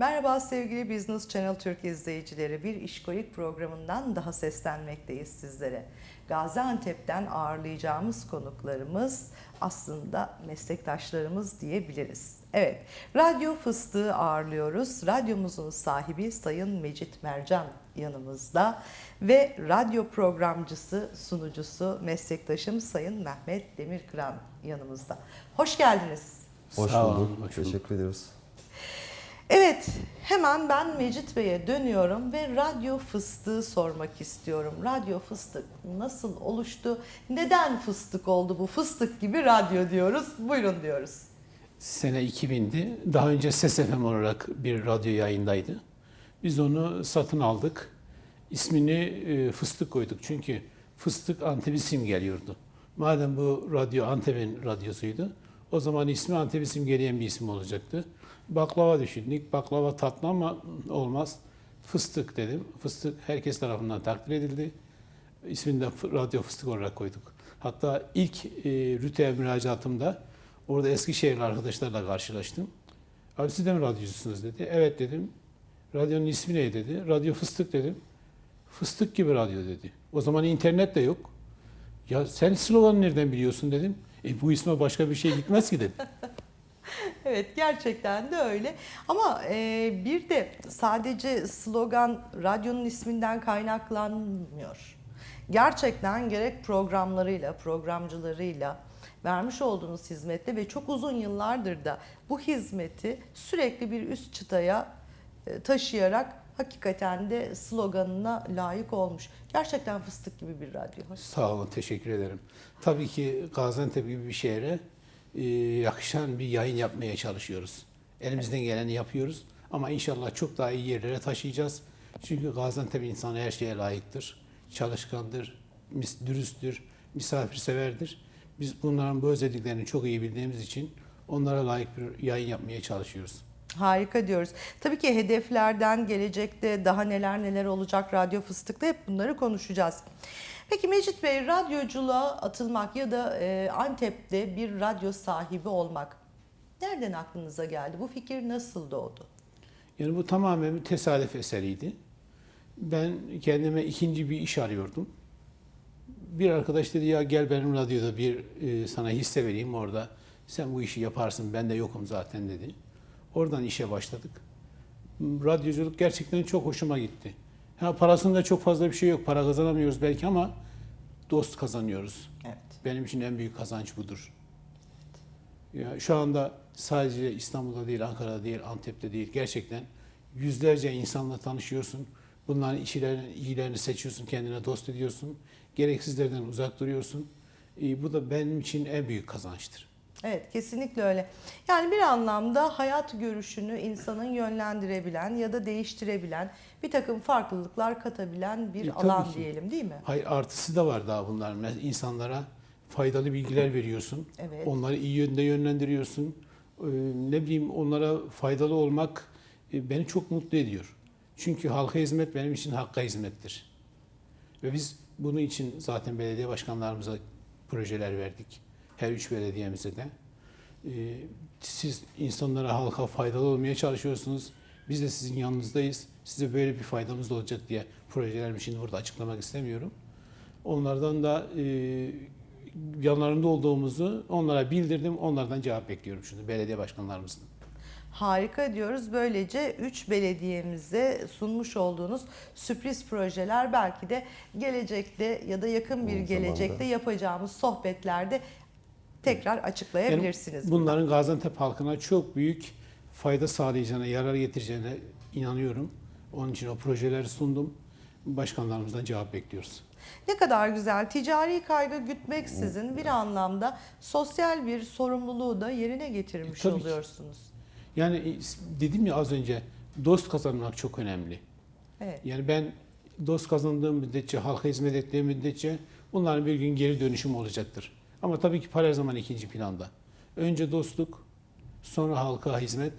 Merhaba sevgili Business Channel Türk izleyicileri. Bir işkolik programından daha seslenmekteyiz sizlere. Gaziantep'ten ağırlayacağımız konuklarımız aslında meslektaşlarımız diyebiliriz. Evet, Radyo Fıstığı ağırlıyoruz. Radyomuzun sahibi Sayın Mecit Mercan yanımızda ve radyo programcısı, sunucusu, meslektaşım Sayın Mehmet Demirkıran yanımızda. Hoş geldiniz. Hoş bulduk. hoş bulduk. Teşekkür ediyoruz. Evet, hemen ben Mecit Bey'e dönüyorum ve radyo fıstığı sormak istiyorum. Radyo fıstık nasıl oluştu? Neden fıstık oldu bu? Fıstık gibi radyo diyoruz. Buyurun diyoruz. Sene 2000'di. Daha önce Ses FM olarak bir radyo yayındaydı. Biz onu satın aldık. İsmini e, Fıstık koyduk. Çünkü fıstık Antep'i simgeliyordu. Madem bu radyo Antep'in radyosuydu, o zaman ismi Antep'i simgeleyen bir isim olacaktı. Baklava düşündük. Baklava tatlı ama olmaz. Fıstık dedim. Fıstık herkes tarafından takdir edildi. İsmini de Radyo Fıstık olarak koyduk. Hatta ilk e, RÜTE'ye müracaatımda orada Eskişehirli arkadaşlarla karşılaştım. Abi siz de mi radyocusunuz dedi. Evet dedim. Radyonun ismi ne dedi. Radyo Fıstık dedim. Fıstık gibi radyo dedi. O zaman internet de yok. Ya sen sloganı nereden biliyorsun dedim. E bu isme başka bir şey gitmez ki dedi. Evet, gerçekten de öyle. Ama e, bir de sadece slogan radyonun isminden kaynaklanmıyor. Gerçekten gerek programlarıyla, programcılarıyla vermiş olduğunuz hizmette ve çok uzun yıllardır da bu hizmeti sürekli bir üst çıtaya e, taşıyarak hakikaten de sloganına layık olmuş. Gerçekten fıstık gibi bir radyo. Sağ olun, teşekkür ederim. Tabii ki Gaziantep gibi bir şehre e, yakışan bir yayın yapmaya çalışıyoruz. Elimizden geleni yapıyoruz ama inşallah çok daha iyi yerlere taşıyacağız. Çünkü Gaziantep insanı her şeye layıktır, çalışkandır, dürüsttür, misafirseverdir. Biz bunların bu özelliklerini çok iyi bildiğimiz için onlara layık bir yayın yapmaya çalışıyoruz. Harika diyoruz. Tabii ki hedeflerden gelecekte daha neler neler olacak Radyo Fıstık'ta hep bunları konuşacağız. Peki Mecit Bey radyoculuğa atılmak ya da e, Antep'te bir radyo sahibi olmak nereden aklınıza geldi? Bu fikir nasıl doğdu? Yani bu tamamen bir tesadüf eseriydi. Ben kendime ikinci bir iş arıyordum. Bir arkadaş dedi ya gel benim radyoda bir e, sana hisse vereyim orada. Sen bu işi yaparsın ben de yokum zaten dedi. Oradan işe başladık. Radyoculuk gerçekten çok hoşuma gitti. Ha, parasında çok fazla bir şey yok. Para kazanamıyoruz belki ama dost kazanıyoruz. Evet. Benim için en büyük kazanç budur. Ya şu anda sadece İstanbul'da değil, Ankara'da değil, Antep'te değil. Gerçekten yüzlerce insanla tanışıyorsun. Bunların işlerini, iyilerini seçiyorsun, kendine dost ediyorsun. Gereksizlerden uzak duruyorsun. E, bu da benim için en büyük kazançtır. Evet kesinlikle öyle. Yani bir anlamda hayat görüşünü insanın yönlendirebilen ya da değiştirebilen bir takım farklılıklar katabilen bir E, alan ki. diyelim değil mi? Hayır artısı da var daha bunların. İnsanlara faydalı bilgiler veriyorsun. Evet. Onları iyi yönde yönlendiriyorsun. Ee, ne bileyim onlara faydalı olmak e, beni çok mutlu ediyor. Çünkü halka hizmet benim için hakka hizmettir. Ve biz bunun için zaten belediye başkanlarımıza projeler verdik. Her üç belediyemize de. Ee, Siz insanlara, halka faydalı olmaya çalışıyorsunuz. Biz de sizin yanınızdayız. Size böyle bir faydamız da olacak diye projelerimi şimdi burada açıklamak istemiyorum. Onlardan da e, yanlarında olduğumuzu onlara bildirdim. Onlardan cevap bekliyorum şimdi belediye başkanlarımızdan. Harika diyoruz. Böylece 3 belediyemize sunmuş olduğunuz sürpriz projeler belki de gelecekte ya da yakın bir Yakın gelecekte zamanda. yapacağımız sohbetlerde tekrar açıklayabilirsiniz. Yani bunların Gaziantep halkına çok büyük fayda sağlayacağına, yarar getireceğine inanıyorum. Onun için o projeleri sundum. Başkanlarımızdan cevap bekliyoruz. Ne kadar güzel. Ticari kaygı gütmeksizin bir anlamda sosyal bir sorumluluğu da yerine getirmiş E, tabii ki. oluyorsunuz. Yani e, dedim ya az önce dost kazanmak çok önemli. Evet. Yani ben dost kazandığım müddetçe, halka hizmet ettiğim müddetçe bunların bir gün geri dönüşüm olacaktır. Ama tabii ki para her zaman ikinci planda. Önce dostluk, sonra halka hizmet,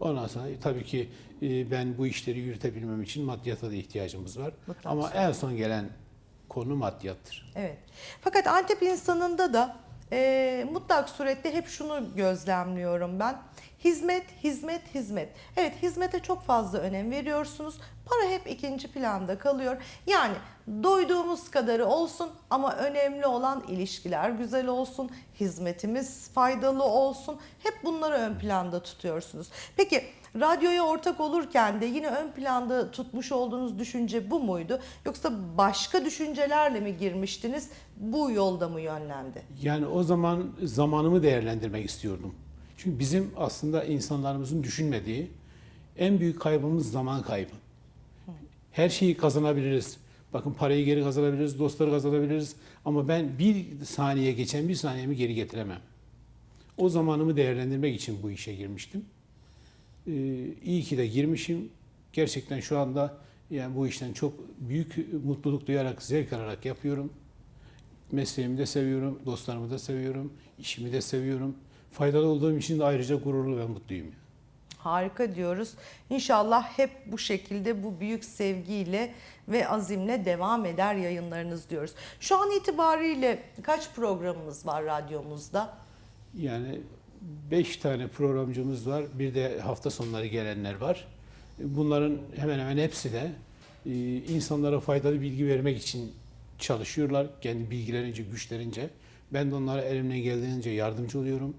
ondan sonra tabii ki e, ben bu işleri yürütebilmem için maddiyata da ihtiyacımız var. Mutlaka. Ama en son gelen konu maddiyattır. Evet. Fakat Antep insanında da e, mutlak surette hep şunu gözlemliyorum ben. Hizmet, hizmet, hizmet. Evet hizmete çok fazla önem veriyorsunuz. Para hep ikinci planda kalıyor. Yani doyduğumuz kadarı olsun ama önemli olan ilişkiler güzel olsun, hizmetimiz faydalı olsun. Hep bunları ön planda tutuyorsunuz. Peki radyoya ortak olurken de yine ön planda tutmuş olduğunuz düşünce bu muydu? Yoksa başka düşüncelerle mi girmiştiniz? Bu yolda mı yönlendi? Yani o zaman zamanımı değerlendirmek istiyordum. Çünkü bizim aslında insanlarımızın düşünmediği en büyük kaybımız zaman kaybı. Her şeyi kazanabiliriz. Bakın parayı geri kazanabiliriz, dostları kazanabiliriz. Ama ben bir saniye geçen bir saniyemi geri getiremem. O zamanımı değerlendirmek için bu işe girmiştim. Ee, iyi ki de girmişim. Gerçekten şu anda yani bu işten çok büyük mutluluk duyarak, zevk alarak yapıyorum. Mesleğimi de seviyorum, dostlarımı da seviyorum, işimi de seviyorum. Faydalı olduğum için de ayrıca gururlu ve mutluyum. Harika diyoruz. İnşallah hep bu şekilde bu büyük sevgiyle ve azimle devam eder yayınlarınız diyoruz. Şu an itibariyle kaç programımız var radyomuzda? Yani beş tane programcımız var. Bir de hafta sonları gelenler var. Bunların hemen hemen hepsi de e, insanlara faydalı bilgi vermek için çalışıyorlar. Kendi bilgilerince, güçlerince. Ben de onlara elimden geldiğince yardımcı oluyorum.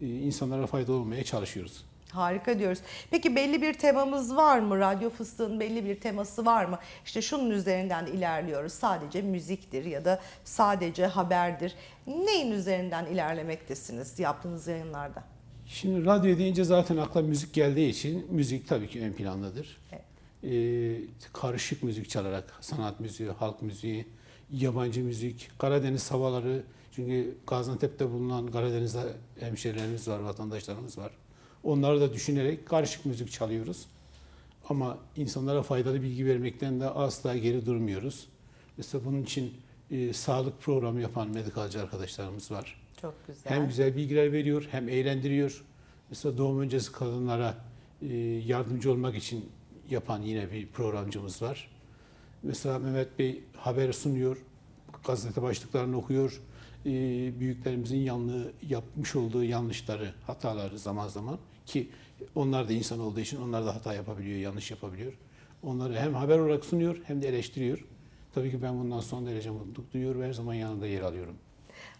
E, İnsanlara faydalı olmaya çalışıyoruz. Harika diyoruz. Peki belli bir temamız var mı? Radyo Fıstık'ın belli bir teması var mı? İşte şunun üzerinden ilerliyoruz. Sadece müziktir ya da sadece haberdir. Neyin üzerinden ilerlemektesiniz yaptığınız yayınlarda? Şimdi radyo deyince zaten akla müzik geldiği için müzik tabii ki ön plandadır. Evet. Ee, karışık müzik çalarak sanat müziği, halk müziği, yabancı müzik, Karadeniz havaları çünkü Gaziantep'te bulunan Karadeniz'de hemşerilerimiz var, vatandaşlarımız var. Onları da düşünerek karışık müzik çalıyoruz. Ama insanlara faydalı bilgi vermekten de asla geri durmuyoruz. Mesela bunun için e, sağlık programı yapan medikalci arkadaşlarımız var. Çok güzel. Hem güzel bilgiler veriyor hem eğlendiriyor. Mesela doğum öncesi kadınlara e, yardımcı olmak için yapan yine bir programcımız var. Mesela Mehmet Bey haber sunuyor, gazete başlıklarını okuyor. E, Büyüklerimizin yanlığı yapmış olduğu yanlışları, hataları zaman zaman ki onlar da insan olduğu için onlar da hata yapabiliyor, yanlış yapabiliyor. Onları hem haber olarak sunuyor hem de eleştiriyor. Tabii ki ben bundan son derece mutluluk duyuyor ve her zaman yanında yer alıyorum.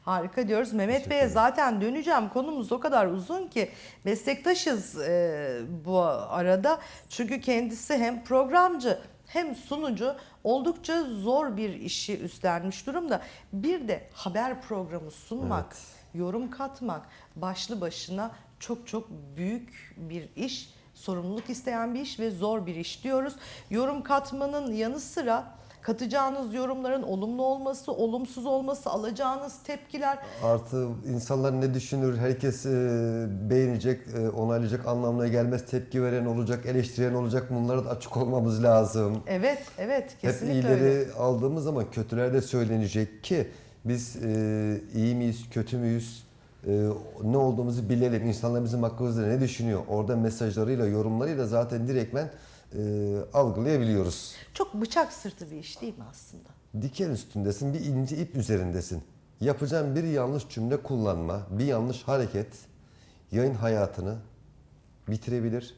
Harika diyoruz. Mehmet Bey'e zaten döneceğim. Konumuz o kadar uzun ki meslektaşız e, bu arada. Çünkü kendisi hem programcı hem sunucu oldukça zor bir işi üstlenmiş durumda. Bir de haber programı sunmak, Evet. yorum katmak başlı başına çok çok büyük bir iş. Sorumluluk isteyen bir iş ve zor bir iş diyoruz. Yorum katmanın yanı sıra katacağınız yorumların olumlu olması, olumsuz olması, alacağınız tepkiler Artı insanlar ne düşünür, herkes e, beğenecek, e, onaylayacak anlamına gelmez. Tepki veren olacak, eleştiren olacak. Bunlara da açık olmamız lazım. Evet, evet Hep kesinlikle iyileri öyle. aldığımız zaman kötüler de söylenecek ki biz e, iyi miyiz, kötü müyüz, e, ne olduğumuzu bilelim. İnsanlar bizim hakkımızda ne düşünüyor? Orada mesajlarıyla, yorumlarıyla zaten direktmen e, algılayabiliyoruz. Çok bıçak sırtı bir iş değil mi aslında? Diken üstündesin, bir ince ip üzerindesin. Yapacağın bir yanlış cümle kullanma, bir yanlış hareket yayın hayatını bitirebilir,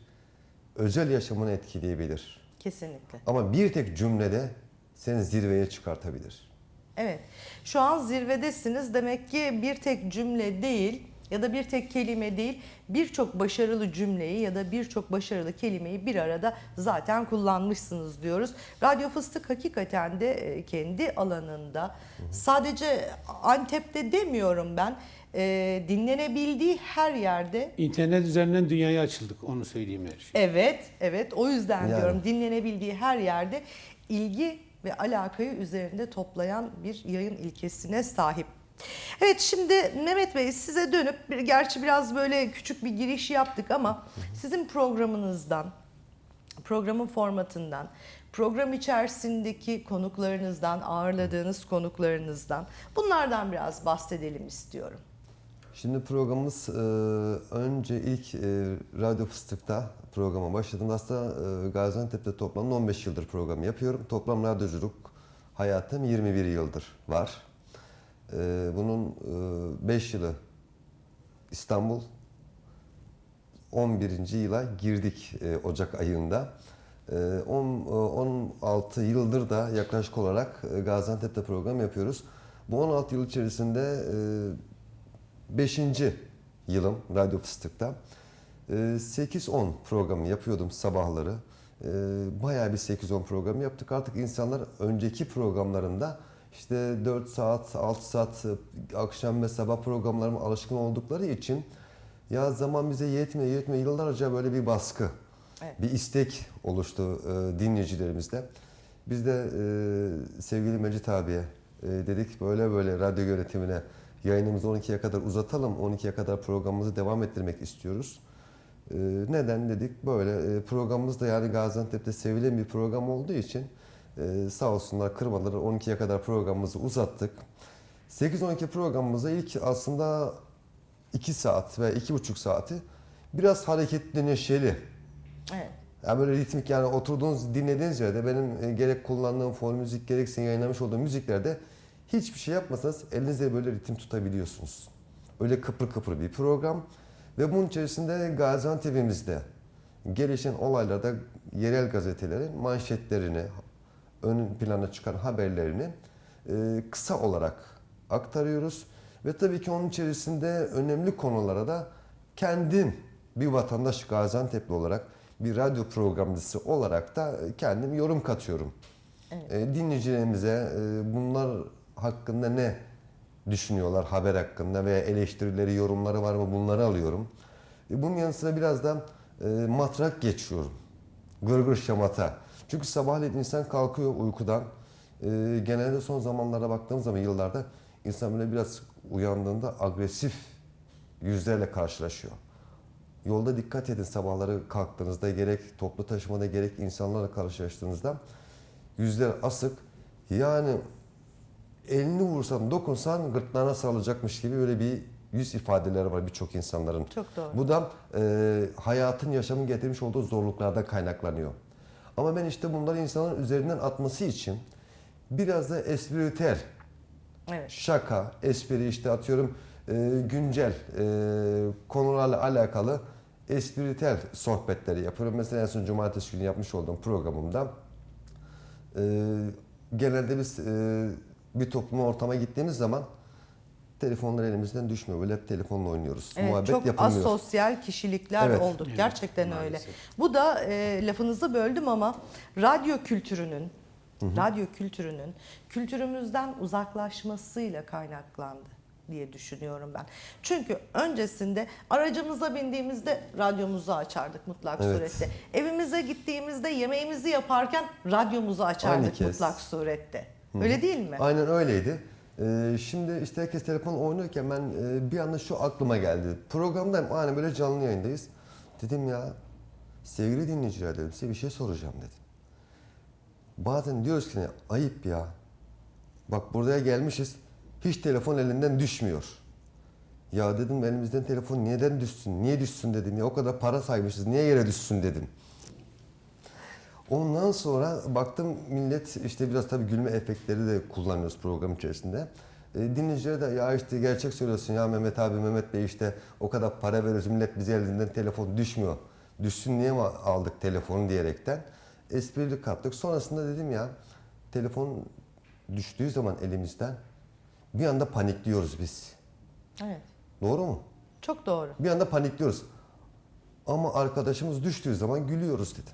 özel yaşamını etkileyebilir. Kesinlikle. Ama bir tek cümlede seni zirveye çıkartabilir. Evet. Şu an zirvedesiniz. Demek ki bir tek cümle değil ya da bir tek kelime değil, birçok başarılı cümleyi ya da birçok başarılı kelimeyi bir arada zaten kullanmışsınız diyoruz. Radyo Fıstık hakikaten de e, kendi alanında sadece Antep'te demiyorum ben, e, dinlenebildiği her yerde İnternet üzerinden dünyaya açıldık onu söyleyeyim her şey. Evet, evet. O yüzden Yani. diyorum dinlenebildiği her yerde ilgi ve alakayı üzerinde toplayan bir yayın ilkesine sahip. Evet şimdi Mehmet Bey size dönüp gerçi biraz böyle küçük bir giriş yaptık ama sizin programınızdan, programın formatından, program içerisindeki konuklarınızdan, ağırladığınız konuklarınızdan bunlardan biraz bahsedelim istiyorum. Şimdi programımız e, önce ilk e, Radyo Fıstık'ta programa başladığımda aslında e, Gaziantep'te toplam 15 yıldır program yapıyorum. Toplam radyoculuk hayatım 21 yıldır var. Ee, bunun 5 yılı İstanbul, 11. yıla girdik e, Ocak ayında. E, on- e, 16 yıldır da yaklaşık olarak e, Gaziantep'te program yapıyoruz. Bu 16 yıl içerisinde 5. yılım Radyo Fıstık'ta. E, 8-10 programı yapıyordum sabahları. E, Bayağı bir 8-10 program yaptık. Artık insanlar önceki programlarında işte 4 saat, 6 saat akşam ve sabah programlarıma alışkın oldukları için ya zaman bize yetmiyor, yetmiyor. Yıllarca böyle bir baskı, Evet. bir istek oluştu e, dinleyicilerimizde. Biz de e, sevgili Mecit abiye e, dedik böyle böyle radyo yönetimine yayınımızı 12'ye kadar uzatalım. 12'ye kadar programımızı devam ettirmek istiyoruz. E, neden dedik? Böyle e, programımız da yani Gaziantep'te sevilen bir program olduğu için e, sağ olsunlar kırmaları 12'ye kadar programımızı uzattık. 8-12 programımıza ilk aslında 2 saat ve 2,5 saati biraz hareketli, neşeli. Evet. Yani böyle ritmik yani oturduğunuz dinlediğiniz yerde benim e, gerek kullandığım fon müzik gerekse yayınlamış olduğum müziklerde hiçbir şey yapmasanız elinizde böyle ritim tutabiliyorsunuz. Öyle kıpır kıpır bir program ve bunun içerisinde Gaziantep'imizde gelişen olaylarda yerel gazetelerin manşetlerini, ön plana çıkan haberlerini e, kısa olarak aktarıyoruz. Ve tabii ki onun içerisinde önemli konulara da kendim bir vatandaş Gaziantep'li olarak bir radyo programcısı olarak da kendim yorum katıyorum. Evet. E, dinleyicilerimize e, bunlar hakkında ne düşünüyorlar haber hakkında veya eleştirileri, yorumları var mı bunları alıyorum. Bunun yanı sıra biraz da matrak geçiyorum. Gırgır şamata. Çünkü sabahleyin insan kalkıyor uykudan. E, genelde son zamanlarda baktığım zaman yıllarda insan böyle biraz uyandığında agresif yüzlerle karşılaşıyor. Yolda dikkat edin sabahları kalktığınızda gerek toplu taşımada gerek insanlarla karşılaştığınızda yüzler asık. Yani elini vursan dokunsan gırtlağına sarılacakmış gibi öyle bir yüz ifadeleri var birçok insanların. Çok doğru. Bu da e, hayatın yaşamın getirmiş olduğu zorluklardan kaynaklanıyor. Ama ben işte bunları insanların üzerinden atması için biraz da espritüel Evet. şaka, espri işte atıyorum e, güncel e, konularla alakalı espritüel sohbetleri yapıyorum. Mesela en son cumartesi günü yapmış olduğum programımda e, genelde biz e, bir topluma ortama gittiğimiz zaman telefonlar elimizden düşmüyor. Böyle hep telefonla oynuyoruz. Evet, Muhabbet çok yapılmıyor. asosyal kişilikler Evet. olduk. Evet, Gerçekten maalesef. öyle. Bu da e, lafınızı böldüm ama radyo kültürünün radyo kültürünün kültürümüzden uzaklaşmasıyla kaynaklandı diye düşünüyorum ben. Çünkü öncesinde aracımıza bindiğimizde radyomuzu açardık mutlak Evet. surette. Evimize gittiğimizde yemeğimizi yaparken radyomuzu açardık mutlak surette. Öyle değil mi? Aynen öyleydi. Ee, şimdi işte herkes telefon oynuyorken ben e, bir anda şu aklıma geldi. Programdayım aynen böyle canlı yayındayız. Dedim ya sevgili dinleyiciler dedim size bir şey soracağım dedim. Bazen diyoruz ki ayıp ya. Bak buraya gelmişiz hiç telefon elinden düşmüyor. Ya dedim elimizden telefon neden düşsün? Niye düşsün dedim ya o kadar para saymışız niye yere düşsün dedim. Ondan sonra baktım millet işte biraz tabii gülme efektleri de kullanıyoruz program içerisinde. E, dinleyicilere de ya işte gerçek söylüyorsun ya Mehmet abi Mehmet Bey işte o kadar para veriyoruz millet bize elinden telefon düşmüyor. Düşsün niye mi aldık telefonu diyerekten esprili kattık. Sonrasında dedim ya telefon düştüğü zaman elimizden bir anda panikliyoruz biz. Evet. Doğru mu? Çok doğru. Bir anda panikliyoruz. Ama arkadaşımız düştüğü zaman gülüyoruz dedim.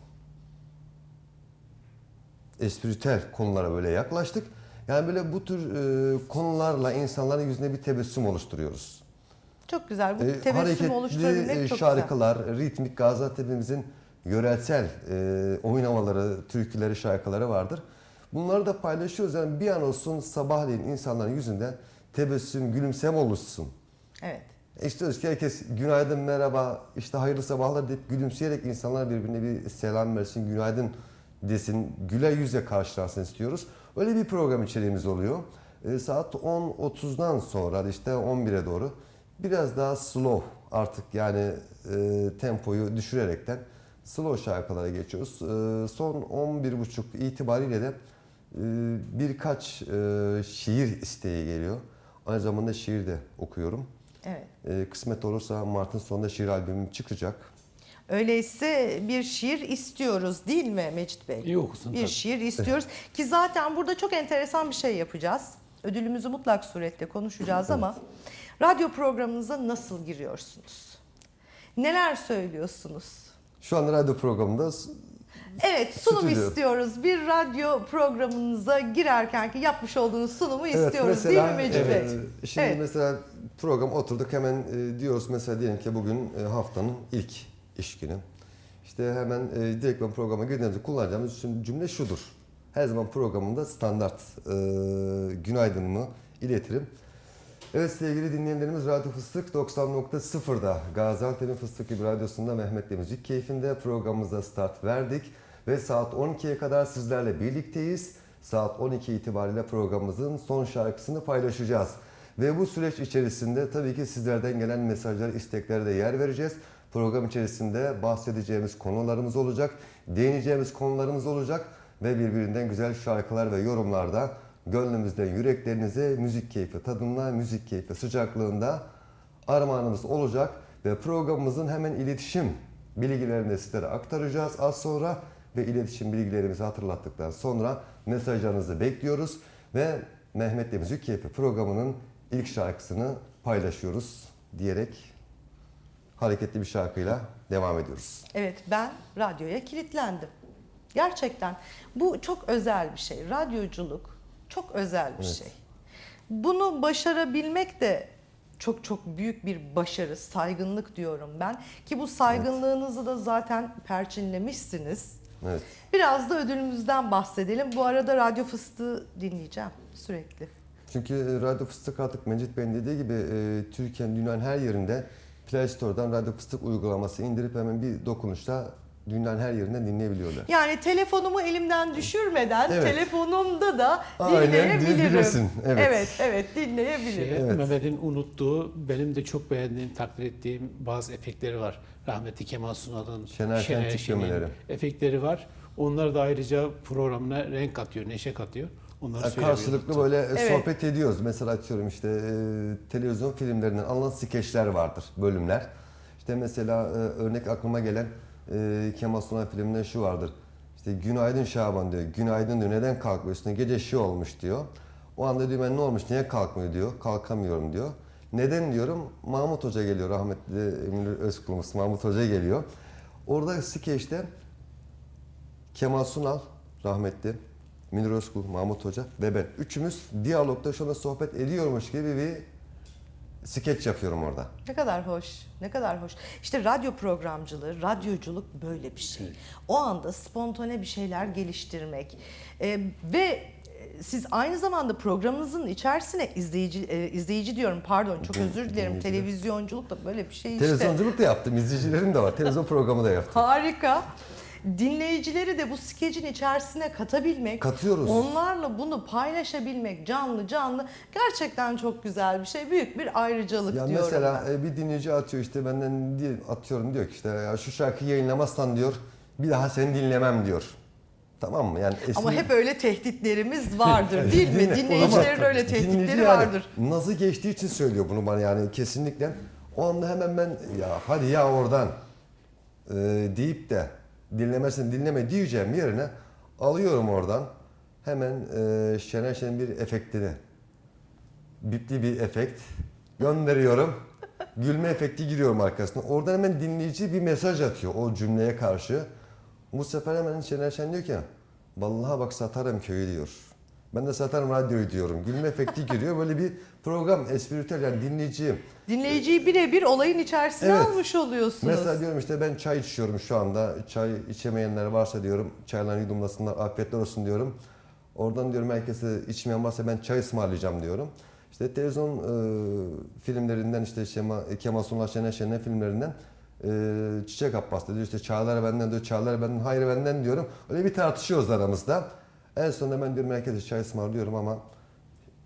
Espritüel konulara böyle yaklaştık. Yani böyle bu tür e, konularla insanların yüzünde bir tebessüm oluşturuyoruz. Çok güzel. Bu E, tebessüm oluşturabilmek e, çok güzel. şarkılar, ritmik Gaziantep'imizin yörelsel e, oyun havaları, türküleri, şarkıları vardır. Bunları da paylaşıyoruz. Yani bir an olsun sabahleyin insanların yüzünde tebessüm, gülümseme oluşsun. Evet. İstiyoruz ki herkes günaydın, merhaba, işte hayırlı sabahlar deyip gülümseyerek insanlar birbirine bir selam versin, günaydın desin, güler yüzle karşılansın istiyoruz. Öyle bir program içeriğimiz oluyor. E, saat 10.30'dan sonra işte 11'e doğru biraz daha slow artık yani e, tempoyu düşürerekten slow şarkılara geçiyoruz. E, son 11.30 itibariyle de e, birkaç e, şiir isteği geliyor. Aynı zamanda şiir de okuyorum. Evet. Ee, kısmet olursa Mart'ın sonunda şiir albümüm çıkacak. Öyleyse bir şiir istiyoruz değil mi Mecit Bey? İyi okusun Bir tabii. şiir istiyoruz ki zaten burada çok enteresan bir şey yapacağız. Ödülümüzü mutlak surette konuşacağız ama radyo programınıza nasıl giriyorsunuz? Neler söylüyorsunuz? Şu anda radyo programında Evet sunum Stüdyo. istiyoruz. Bir radyo programınıza girerken ki yapmış olduğunuz sunumu istiyoruz değil mi Mecit e, Bey? Şimdi Evet. mesela program oturduk hemen e, diyoruz mesela diyelim ki bugün e, haftanın ilk iş günü. İşte hemen e, direkt ben programa girdiğimizde kullanacağımız cüm- cümle şudur. Her zaman programımda standart e, günaydınımı iletirim. Evet sevgili dinleyenlerimiz Radyo Fıstık 90.0'da Gaziantep'in Fıstık gibi radyosunda Mehmet'le Müzik Keyfinde programımıza start verdik. Ve saat 12'ye kadar sizlerle birlikteyiz. Saat 12 itibariyle programımızın son şarkısını paylaşacağız. Ve bu süreç içerisinde tabii ki sizlerden gelen mesajlara, isteklere de yer vereceğiz. Program içerisinde bahsedeceğimiz konularımız olacak, değineceğimiz konularımız olacak ve birbirinden güzel şarkılar ve yorumlarda gönlümüzden yüreklerinize müzik keyfi tadında, müzik keyfi sıcaklığında armağanımız olacak ve programımızın hemen iletişim bilgilerini de sizlere aktaracağız az sonra ve iletişim bilgilerimizi hatırlattıktan sonra mesajlarınızı bekliyoruz ve Mehmet'le Müzik Keyfi programının ilk şarkısını paylaşıyoruz diyerek hareketli bir şarkıyla devam ediyoruz. Evet ben radyoya kilitlendim. Gerçekten bu çok özel bir şey. Radyoculuk çok özel bir Evet. şey. Bunu başarabilmek de çok çok büyük bir başarı, saygınlık diyorum ben. Ki bu saygınlığınızı da zaten perçinlemişsiniz. Evet. Biraz da ödülümüzden bahsedelim. Bu arada Radyo Fıstığı dinleyeceğim sürekli. Çünkü e, Radyo Fıstık artık Mecit Bey'in dediği gibi e, Türkiye'nin dünyanın her yerinde Play Store'dan Radyo Fıstık uygulaması indirip hemen bir dokunuşla dünyanın her yerinden dinleyebiliyorlar. Yani telefonumu elimden düşürmeden Evet. telefonumda da Aynen, dinleyebilirim. Evet. evet, evet dinleyebilirim. Şey, Evet. Mehmet'in unuttuğu, benim de çok beğendiğim, takdir ettiğim bazı efektleri var. Rahmetli Kemal Sunal'ın, Şener Şen Şener'in tiplemeleri. efektleri var. Onlar da ayrıca programına renk katıyor, neşe katıyor. Onları Yani karşılıklı böyle e, Evet. sohbet ediyoruz. Mesela atıyorum işte e, televizyon filmlerinden alınan skeçler vardır, bölümler. İşte mesela e, örnek aklıma gelen e, Kemal Sunal filminden şu vardır. İşte günaydın Şaban diyor. Günaydın diyor. Neden kalkmıyorsun? Gece şey olmuş diyor. O anda diyor ben ne olmuş? Niye kalkmıyor diyor. Kalkamıyorum diyor. Neden diyorum? Mahmut Hoca geliyor. Rahmetli Emir Özkulumuz Mahmut Hoca geliyor. Orada skeçte Kemal Sunal rahmetli, Münir Özkul, Mahmut Hoca ve ben. Üçümüz diyalogda şu anda sohbet ediyormuş gibi bir skeç yapıyorum orada. Ne kadar hoş, ne kadar hoş. İşte radyo programcılığı, radyoculuk böyle bir şey. O anda spontane bir şeyler geliştirmek Ee, ve e, siz aynı zamanda programınızın içerisine izleyici e, izleyici diyorum pardon çok özür dilerim televizyonculuk da böyle bir şey işte. Televizyonculuk da yaptım, izleyicilerim de var. Televizyon programı da yaptım. Harika. Dinleyicileri de bu skecin içerisine katabilmek, Katıyoruz. onlarla bunu paylaşabilmek canlı canlı gerçekten çok güzel bir şey. Büyük bir ayrıcalık Ya diyorum mesela ben. e, bir dinleyici atıyor işte benden diye atıyorum diyor ki işte ya şu şarkıyı yayınlamazsan diyor bir daha seni dinlemem diyor. Tamam mı? Yani Ama eski- hep öyle tehditlerimiz vardır değil mi? Dinle- Dinleyicilerin Ama öyle tehditleri yani vardır. Nazı geçtiği için söylüyor bunu bana yani kesinlikle. O anda hemen ben ya hadi ya oradan e, deyip de dinlemezsin dinleme diyeceğim yerine alıyorum oradan hemen e, Şener Şen'in bir efektini bipli bir efekt gönderiyorum. Gülme efekti giriyorum arkasına. Oradan hemen dinleyici bir mesaj atıyor o cümleye karşı. Bu sefer hemen Şener Şen diyor ki vallahi bak satarım köyü diyor. Ben de satarım radyoyu diyorum. Gülme efekti giriyor. Böyle bir program espritüel yani dinleyiciyim. Dinleyiciyi birebir olayın içerisine Evet. almış oluyorsunuz. Mesela diyorum işte ben çay içiyorum şu anda. Çay içemeyenler varsa diyorum çaylarını yudumlasınlar afiyetler olsun diyorum. Oradan diyorum herkese içmeyen varsa ben çay ısmarlayacağım diyorum. İşte televizyon e, filmlerinden işte Şema, Kemal Sunal Şener Şen'in filmlerinden e, Çiçek Abbas diyor işte çağlar benden diyor çağlar benden hayır benden diyorum. Öyle bir tartışıyoruz aramızda. En sonunda ben diyorum herkese çay ısmarlıyorum ama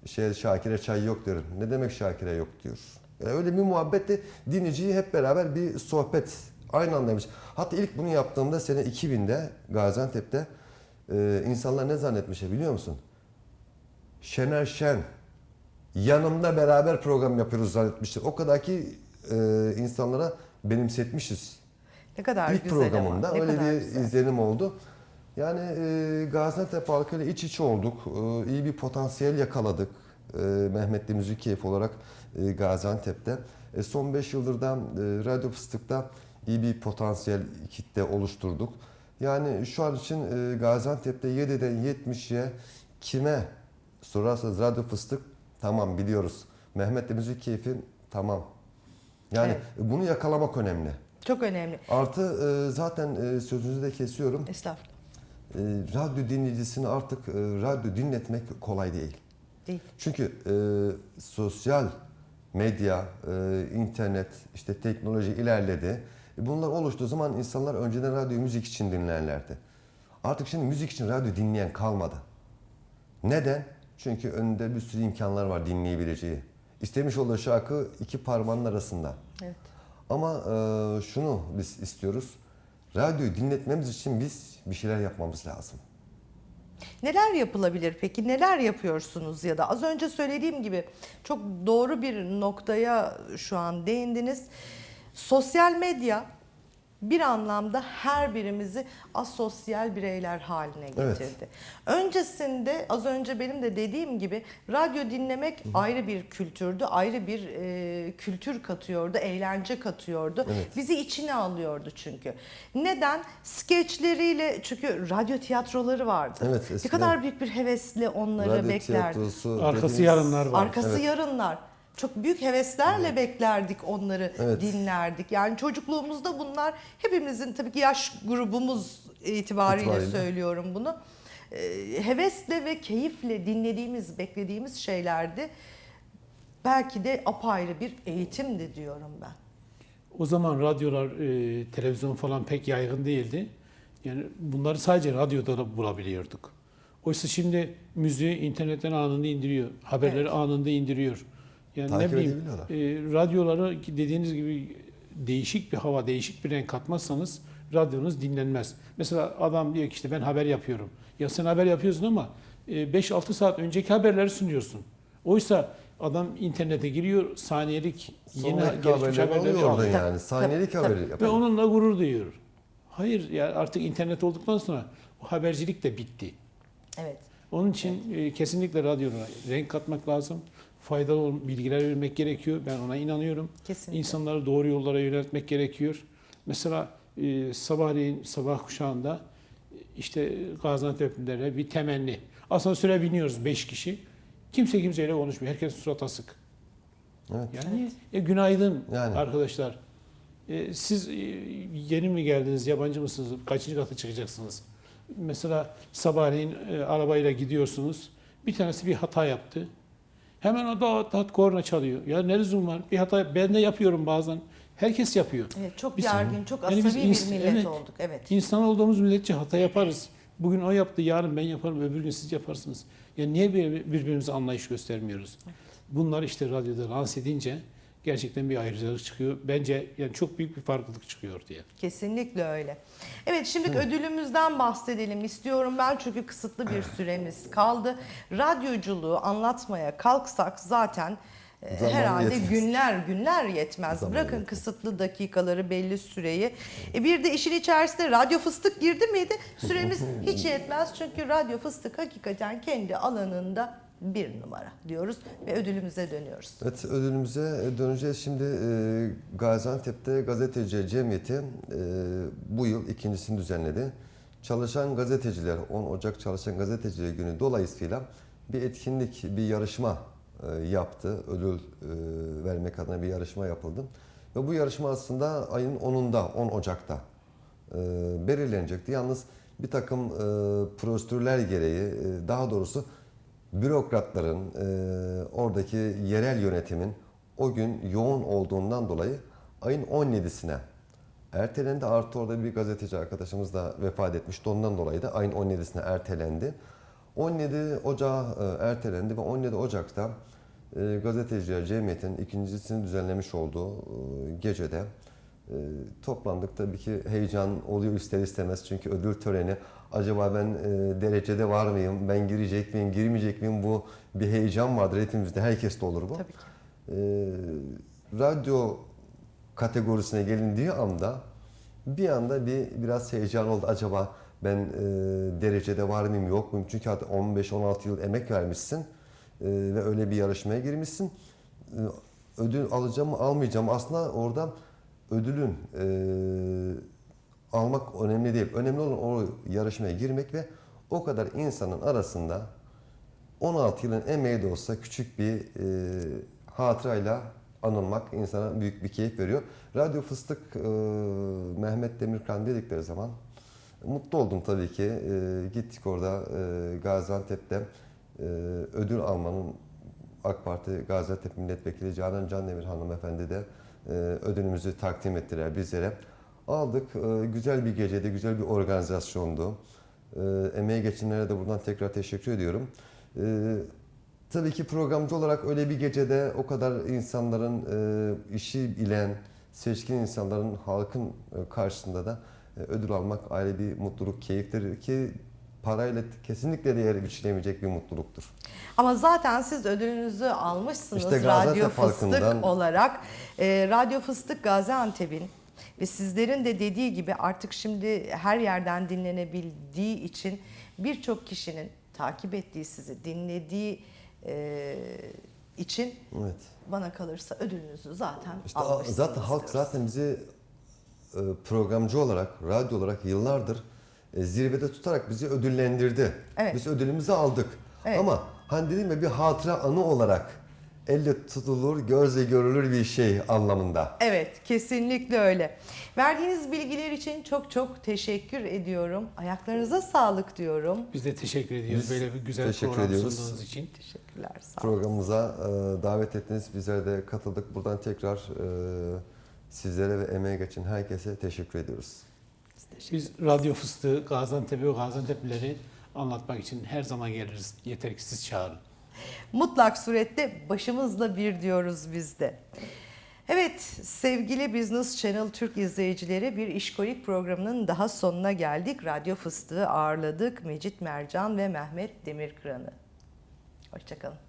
şey Şakir'e çay yok diyorum. Ne demek Şakir'e yok diyor. Yani öyle bir muhabbette dinleyiciyi hep beraber bir sohbet aynı andaymış. Hatta ilk bunu yaptığımda sene 2000'de Gaziantep'te e, insanlar ne zannetmiş biliyor musun? Şener Şen yanımda beraber program yapıyoruz zannetmiştir. O kadar ki e, insanlara benimsetmişiz. Ne kadar İlk güzel programımda ama. Öyle bir güzel. izlenim oldu. Yani e, Gaziantep halkıyla iç içe olduk. E, iyi bir potansiyel yakaladık. E, Mehmetli Müzik Keyfi olarak e, Gaziantep'te. E, son 5 yıldır da e, Radyo Fıstık'ta iyi bir potansiyel kitle oluşturduk. Yani şu an için e, Gaziantep'te 7'den 70'ye kime sorarsanız Radyo Fıstık tamam biliyoruz. Mehmetli Müzik Keyfi tamam. Yani Evet. bunu yakalamak önemli. Çok önemli. Artı e, zaten e, sözünüzü de kesiyorum. Estağfurullah. E, radyo dinleyicisini artık e, radyo dinletmek kolay değil. Değil. Çünkü e, sosyal medya, e, internet, işte teknoloji ilerledi. E, bunlar oluştuğu zaman insanlar önceden radyo müzik için dinlerlerdi. Artık şimdi müzik için radyo dinleyen kalmadı. Neden? Çünkü önünde bir sürü imkanlar var dinleyebileceği. İstemiş olduğu şarkı iki parmağının arasında. Evet. Ama e, şunu biz istiyoruz. Radyoyu dinletmemiz için biz bir şeyler yapmamız lazım. Neler yapılabilir peki? Neler yapıyorsunuz ya da az önce söylediğim gibi çok doğru bir noktaya şu an değindiniz. Sosyal medya bir anlamda her birimizi asosyal bireyler haline Evet. getirdi. Öncesinde az önce benim de dediğim gibi radyo dinlemek ayrı bir kültürdü, ayrı bir e, kültür katıyordu, eğlence katıyordu. Evet. Bizi içine alıyordu çünkü. Neden? Skeçleriyle çünkü radyo tiyatroları vardı. Evet, ne eskiden kadar büyük bir hevesle onları Radyo tiyatrosu Arkası dediğimiz- yarınlar var. Arkası Evet. yarınlar. Çok büyük heveslerle beklerdik onları, Evet. dinlerdik. Yani çocukluğumuzda bunlar hepimizin tabii ki yaş grubumuz itibariyle, İtibariyle. söylüyorum bunu. Ee, hevesle ve keyifle dinlediğimiz, beklediğimiz şeylerdi. Belki de apayrı bir eğitimdi diyorum ben. O zaman radyolar, e, televizyon falan pek yaygın değildi. Yani bunları sadece radyoda da bulabiliyorduk. Oysa şimdi müziği internetten anında indiriyor, haberleri Evet. anında indiriyor. Yani Takip ne bileyim, e, radyoları ki dediğiniz gibi değişik bir hava, değişik bir renk katmazsanız radyonuz dinlenmez. Mesela adam diyor ki işte ben haber yapıyorum. Ya sen haber yapıyorsun ama e, 5-6 saat önceki haberleri sunuyorsun. Oysa adam internete giriyor, saniyelik yeni Son dakika gelişmiş haberleri alıyor alıyor. yani. Saniyelik Tabii, haberi Ve yapıyor. onunla gurur duyuyor. Hayır ya artık internet olduktan sonra o habercilik de bitti. Evet. Onun için e, kesinlikle radyoya renk katmak lazım. Faydalı bilgiler vermek gerekiyor. Ben ona inanıyorum. Kesinlikle. İnsanları doğru yollara yöneltmek gerekiyor. Mesela e, sabahleyin sabah kuşağında e, işte Gaziantep'lilere bir temenni. Asansöre biniyoruz 5 kişi. Kimse kimseyle konuşmuyor. Herkes surat asık. Evet. Yani e, günaydın Yani. arkadaşlar. E, siz e, yeni mi geldiniz, yabancı mısınız? Kaçıncı kata çıkacaksınız? Mesela sabahleyin e, arabayla gidiyorsunuz. Bir tanesi bir hata yaptı. Hemen o da dat korna çalıyor. Ya ne lüzum var? Bir hata ben de yapıyorum bazen. Herkes yapıyor. Evet, çok Biz- gergin, çok Yani asabi ins- bir millet evet. olduk. Evet. İnsan olduğumuz müddetçe hata yaparız. Bugün o yaptı, yarın ben yaparım, öbür gün siz yaparsınız. Ya niye bir- birbirimize anlayış göstermiyoruz? Bunlar işte radyoda lanse edince gerçekten bir ayrıcalık çıkıyor. Bence yani çok büyük bir farklılık çıkıyor diye. Kesinlikle öyle. Evet şimdi ödülümüzden bahsedelim istiyorum ben çünkü kısıtlı bir süremiz kaldı. Radyoculuğu anlatmaya kalksak zaten e, Zaman herhalde yetmez. günler günler yetmez. Zaman Bırakın yetmez. kısıtlı dakikaları belli süreyi. E, bir de işin içerisinde radyo fıstık girdi miydi? Süremiz hiç yetmez çünkü radyo fıstık hakikaten kendi alanında bir numara diyoruz ve ödülümüze dönüyoruz. Evet ödülümüze döneceğiz. Şimdi e, Gaziantep'te Gazeteci Cemiyeti e, bu yıl ikincisini düzenledi. Çalışan gazeteciler, 10 Ocak Çalışan Gazeteciler Günü dolayısıyla bir etkinlik, bir yarışma e, yaptı. Ödül e, vermek adına bir yarışma yapıldı. Ve bu yarışma aslında ayın 10'unda, 10 Ocak'ta e, belirlenecekti. Yalnız bir takım e, prosedürler gereği, e, daha doğrusu bürokratların, e, oradaki yerel yönetimin o gün yoğun olduğundan dolayı ayın 17'sine ertelendi. Artı orada bir gazeteci arkadaşımız da vefat etmişti. Ondan dolayı da ayın 17'sine ertelendi. 17 Ocağı e, ertelendi ve 17 Ocak'ta e, Gazeteciler Cemiyeti'nin ikincisini düzenlemiş olduğu e, gecede E, toplandık tabii ki heyecan oluyor ister istemez çünkü ödül töreni acaba ben e, derecede var mıyım? Ben girecek miyim girmeyecek miyim? Bu bir heyecan vardır. Hepimizde herkeste olur bu. Tabii ki. E, radyo kategorisine gelindiği anda bir anda bir biraz heyecan oldu. Acaba ben e, derecede var mıyım yok muyum? Çünkü artık 15-16 yıl emek vermişsin e, ve öyle bir yarışmaya girmişsin. E, ödül alacağım mı almayacağım aslında orada ödülün e, almak önemli değil. Önemli olan o yarışmaya girmek ve o kadar insanın arasında 16 yılın emeği de olsa küçük bir e, hatırayla anılmak insana büyük bir keyif veriyor. Radyo Fıstık e, Mehmet Demirkan dedikleri zaman mutlu oldum tabii ki. E, gittik orada e, Gaziantep'te e, ödül almanın AK Parti Gaziantep Milletvekili Canan Candemir hanımefendi de e, ödülümüzü takdim ettiler bizlere. Aldık. E, güzel bir gecede, güzel bir organizasyondu. E, emeği geçenlere de buradan tekrar teşekkür ediyorum. E, tabii ki programcı olarak öyle bir gecede o kadar insanların e, işi bilen, seçkin insanların halkın e, karşısında da e, ödül almak ayrı bir mutluluk, keyiftir ki parayla kesinlikle değeri biçilemeyecek bir mutluluktur. Ama zaten siz ödülünüzü almışsınız İşte Radyo Fıstık olarak. Ee, Radyo Fıstık Gaziantep'in ve sizlerin de dediği gibi artık şimdi her yerden dinlenebildiği için birçok kişinin takip ettiği sizi dinlediği e, için Evet. bana kalırsa ödülünüzü zaten İşte almışsınız. zaten halk diyoruz. zaten bizi e, programcı olarak, radyo olarak yıllardır e, zirvede tutarak bizi ödüllendirdi. Evet. Biz ödülümüzü aldık. Evet. Ama hani dedim ya bir hatıra anı olarak elle tutulur, gözle görülür bir şey anlamında. Evet, kesinlikle öyle. Verdiğiniz bilgiler için çok çok teşekkür ediyorum. Ayaklarınıza sağlık diyorum. Biz de teşekkür ediyoruz Biz böyle bir güzel teşekkür program ediyoruz. sunduğunuz için. Teşekkürler, sağ olun. Programımıza e, davet ettiniz. Bizler de katıldık. Buradan tekrar e, sizlere ve emeğe geçen herkese teşekkür ediyoruz. Biz Radyo Fıstığı Gaziantep'i ve Gaziantep'lileri anlatmak için her zaman geliriz. Yeter ki siz çağırın. Mutlak surette başımızla bir diyoruz biz de. Evet sevgili Business Channel Türk izleyicileri bir işkolik programının daha sonuna geldik. Radyo Fıstığı ağırladık. Mecit Mercan ve Mehmet Demirkıran'ı. Hoşçakalın.